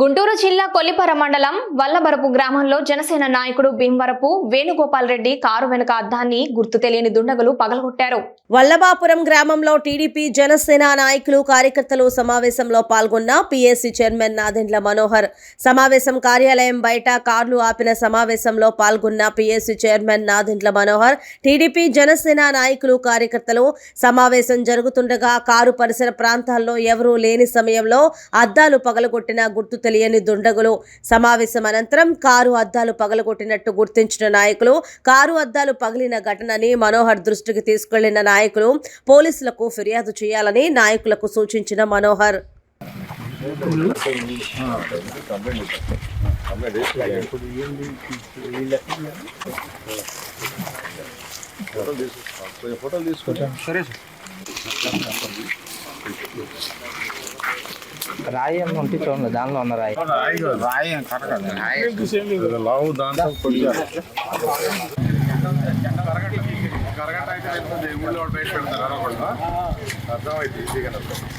గుంటూరు జిల్లా కొల్లిపర మండలం వల్లబరపు గ్రామంలో జనసేన నాయకుడు భీమవరపు వేణుగోపాల్ రెడ్డి కారు వెనుక అద్దాన్ని గుర్తు తెలియని దుండగులు పగలగొట్టారు. వల్లభాపురం గ్రామంలో టీడీపీ జనసేన నాయకులు కార్యకర్తలు సమావేశంలో పాల్గొన్న పీఎస్సీ చైర్మన్ నాదెండ్ల మనోహర్. సమావేశం కార్యాలయం బయట కార్లు ఆపిన సమావేశంలో పాల్గొన్న PSC chairman Nadendla Manohar. TDP Janasena నాయకులు కార్యకర్తలు సమావేశం జరుగుతుండగా కారు పరిసర ప్రాంతాల్లో ఎవరూ లేని సమయంలో అద్దాలు పగలగొట్టిన గుర్తు తెలియని దుండగులు. సమావేశం అనంతరం కారు అద్దాలు పగలగొట్టినట్టు గుర్తించిన నాయకులు కారు అద్దాలు పగిలిన ఘటనని మనోహర్ దృష్టికి తీసుకెళ్ళిన నాయకులు పోలీసులకు ఫిర్యాదు చేయాలని నాయకులకు సూచించిన మనోహర్. ఫోటోలు తీసుకోండి సరే. రాయి అని ఉంటే చూడండి దానిలో ఉన్న రాయి. రాయి కరగదు లావు దాంట్లో కరగట అయితే దేవుళ్ళు బయట పెడతారు అర్థమైంది